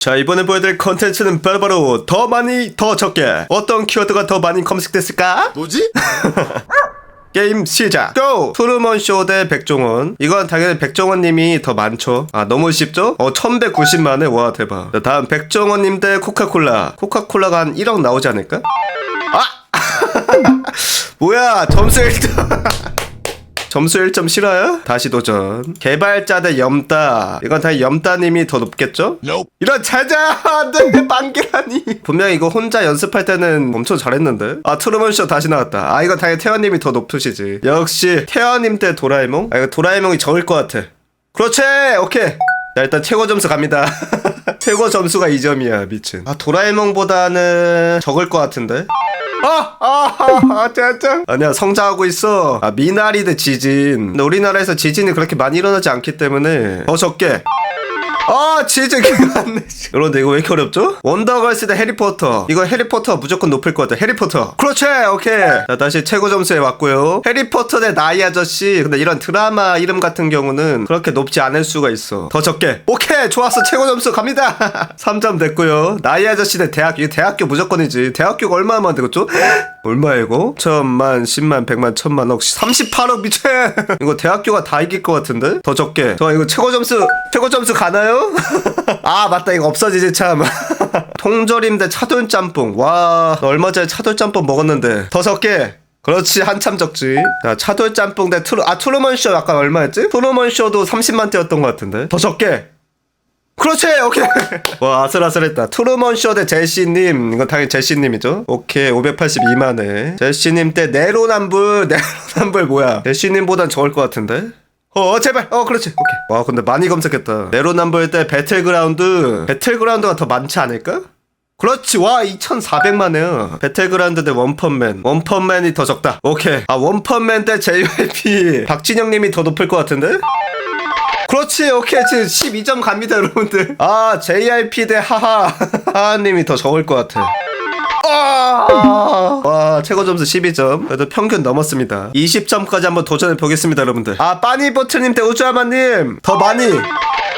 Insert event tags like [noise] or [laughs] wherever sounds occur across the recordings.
자 이번에 보여드릴 컨텐츠는 바로바로 더 많이 더 적게 어떤 키워드가 더 많이 검색됐을까? 뭐지? [laughs] 게임 시작 고! 트루먼쇼 대 백종원 이건 당연히 백종원님이 더 많죠 아 너무 쉽죠? 어 1190만에 와 대박 자, 다음 백종원님 대 코카콜라 코카콜라가 한 1억 나오지 않을까? 아! [laughs] 뭐야 점수 1등 [laughs] 점수 1점 싫어요? 다시 도전. 개발자 대 염따. 이건 당연히 염따님이 더 높겠죠? 이런 자자 안돼 빵기라니. 분명히 이거 혼자 연습할 때는 엄청 잘했는데? 아 트루먼쇼 다시 나왔다. 아 이거 당연히 태연님이 더 높으시지. 역시 태연님 때 도라에몽? 아 이거 도라에몽이 적을 것 같아. 그렇지! 오케이. 자 일단 최고 점수 갑니다. [laughs] 최고 점수가 2점이야 미친. 아 도라에몽보다는 적을 것 같은데 아, 아, 아, 아, 짠짠. 아니야, 성장하고 있어. 아, 미나리 대 지진. 근데 우리나라에서 지진이 그렇게 많이 일어나지 않기 때문에 더 적게. 아, 지진 개맞네. 여러분들 이거 왜 이렇게 어렵죠? 원더걸스 대 해리포터. 이거 해리포터 무조건 높을 것 같아. 해리포터. 그렇지, 오케이. 자, 다시 최고 점수에 왔고요. 해리포터 대 나이 아저씨. 근데 이런 드라마 이름 같은 경우는 그렇게 높지 않을 수가 있어. 더 적게. 오케이, 좋았어. 최고 점수 갑니다. [laughs] 3점 됐고요. 나이 아저씨 대 대학교. 이거 대학교 무조건이지. 대학교가 얼마만 되겠죠? 얼마 이거? 천만, 십만, 백만, 천만, 억, 38억 미쳐. [laughs] 이거 대학교가 다 이길 것 같은데? 더 적게. 저 이거 최고 점수, 최고 점수 가나요? [laughs] 아, 맞다. 이거 없어지지 참. [laughs] 통조림 대 차돌 짬뽕. 와, 나 얼마 전에 차돌 짬뽕 먹었는데. 더 적게. 그렇지 한참 적지 자 차돌 짬뽕 대 트루 아 트루먼 쇼 아까 얼마였지? 트루먼 쇼도 30만 대였던 것 같은데 더 적게 그렇지 오케이 [laughs] 와 아슬아슬했다 트루먼 쇼 대 제시님 이건 당연히 제시님이죠 오케이 582만에 제시님 때 네로남불 네로남불 뭐야 제시님보단 적을 것 같은데 어 제발. 어 그렇지. 오케이. 와 근데 많이 검색했다. 네로남불 때 배틀그라운드. 배틀그라운드가 더 많지 않을까? 그렇지. 와 2400만이야. 배틀그라운드 대 원펀맨. 원펀맨이 더 적다. 오케이. 아 원펀맨 대 JYP [laughs] 박진영님이 더 높을 것 같은데? 그렇지. 오케이. 지금 12점 갑니다 여러분들. 아 JRP 대 하하. [laughs] 하하님이 더 적을 것 같아 아! 와 최고 점수 12점 그래도 평균 넘었습니다 20점까지 한번 도전해 보겠습니다 여러분들 아 빠니보트님 대 우주아마님 더 많이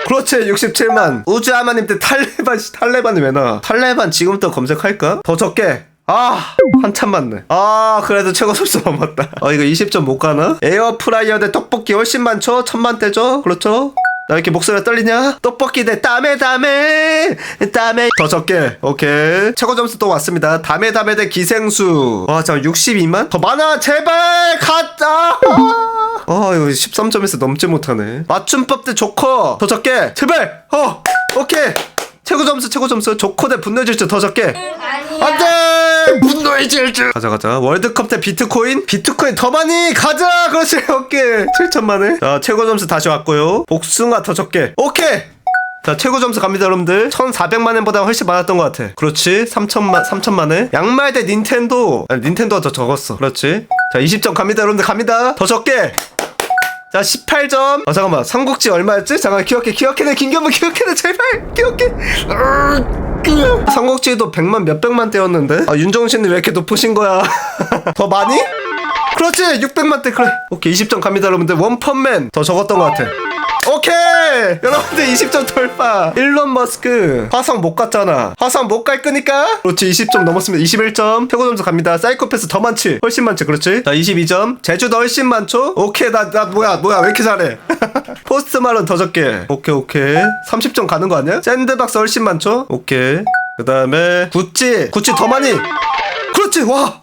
그렇지 67만 우주아마님 때 탈레반 씨, 탈레반이 왜 나와 탈레반 지금부터 검색할까? 더 적게 아 한참 많네 아 그래도 최고 점수 넘었다 어 이거 20점 못 가나? 에어프라이어 대 떡볶이 훨씬 많죠? 천만대죠? 그렇죠? 나 이렇게 목소리가 떨리냐? 떡볶이 대 다메 다메 다메 더 적게. 오케이. 최고 점수 또 왔습니다. 다메 다메 대 기생수. 와잠 62만? 더 많아 제발! 가자 아 이거 13점에서 넘지 못하네. 맞춤법 대 조커. 더 적게. 제발! 어 오케이. 최고 점수 최고 점수. 조커 대 분노의 질주 더 적게. 안돼 분노의 질주 가자 가자. 월드컵 대 비트코인? 비트코인 더 많이 가자! 그렇지 오케이. 7천만에. 자 최고 점수 다시 왔고요. 복숭아 더 적게. 오케이! 자 최고 점수 갑니다 여러분들. 1400만 원보다 훨씬 많았던 것 같아. 그렇지? 3천만 3천만에? 양말 대 닌텐도. 아니 닌텐도가 더 적었어. 그렇지? 자 20점 갑니다 여러분들. 갑니다. 더 적게. 자 18점. 아 잠깐만. 삼국지 얼마였지? 잠깐만. 기억해 기억해내. 김경무 기억해내. 제발. 기억해. 으, 삼국지도 100만 몇백만 대였는데? 아 윤정신이 왜 이렇게 높으신 거야? [laughs] 더 많이? 그렇지! 600만 대 그래. 오케이 20점 갑니다 여러분들. 원펀맨. 더 적었던 것 같아. 오케이! 여러분들 20점 돌파 일론 머스크. 화성 못 갔잖아. 화성 못 갈 거니까. 그렇지 20점 넘었습니다. 21점. 최고 점수 갑니다. 사이코패스 더 많지. 훨씬 많지 그렇지? 자 22점. 제주도 훨씬 많죠? 오케이 나 나 뭐야 뭐야 왜 이렇게 잘해 [laughs] 포스트 말은 더 적게 오케이 오케이 30점 가는 거 아니야 샌드박스 훨씬 많죠 오케이 그 다음에 구찌 구찌 더 많이 그렇지 와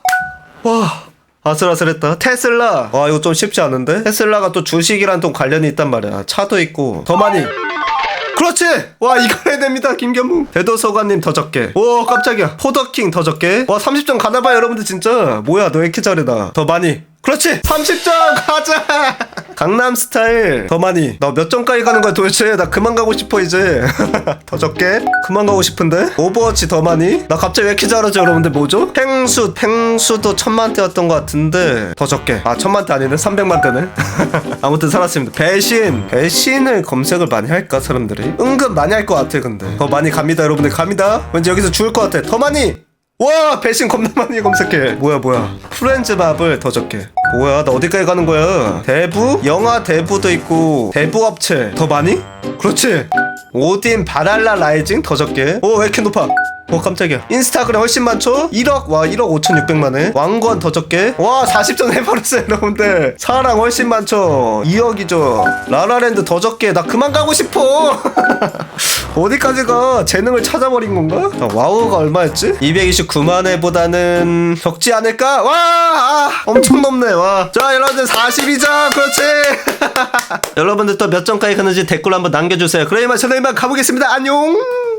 와 아슬아슬했다. 테슬라. 와 이거 좀 쉽지 않은데? 테슬라가 또 주식이랑 좀 관련이 있단 말이야. 차도 있고 더 많이. 그렇지. 와 이거 해야 됩니다. 김경무. 대도서관님 더 적게. 오 깜짝이야. 포더킹 더 적게. 와 30점 가나봐요 여러분들 진짜. 뭐야 너 왜 이렇게 잘해 나. 더 많이. 그렇지. 30점 가자. 강남 스타일. 더 많이. 나몇 점까지 가는 거야 도대체? 나 그만 가고 싶어 이제. [laughs] 더 적게? 그만 가고 싶은데? 오버워치 더 많이? 나 갑자기 왜 이렇게 잘하죠 여러분들? 뭐죠? 팽수 팽수도 천만대였던 것 같은데. 더 적게. 아 천만대 아니네. 300만대네. [laughs] 아무튼 살았습니다. 배신. 배신을 검색을 많이 할까 사람들이? 은근 많이 할 것 같아 근데. 더 많이 갑니다 여러분들. 갑니다. 왠지 여기서 죽을 것 같아. 더 많이 와 배신 겁나 많이 검색해. 뭐야 뭐야. 프렌즈 밥을 더 적게. 뭐야 나 어디까지 가는 거야? 대부? 영화 대부도 있고 대부 업체 더 많이? 그렇지. 오딘 바랄라 라이징 더 적게. 오왜 이렇게 높아? 오 깜짝이야. 인스타그램 훨씬 많죠? 1억? 와 1억 5,600만에. 왕건 더 적게. 와 40전 해버렸어요 여러분들. 사랑 훨씬 많죠? 2억이죠? 라라랜드 더 적게. 나 그만 가고 싶어 [laughs] 어디까지 가 재능을 찾아버린 건가? 자, 와우가 얼마였지? 229만 회보다는 적지 않을까? 와! 아, 엄청 높네. 와 자 여러분들 42점 그렇지. [laughs] 여러분들 또 몇 점까지 가는지 댓글 한번 남겨주세요. 그럼 이만 이만 가보겠습니다. 안녕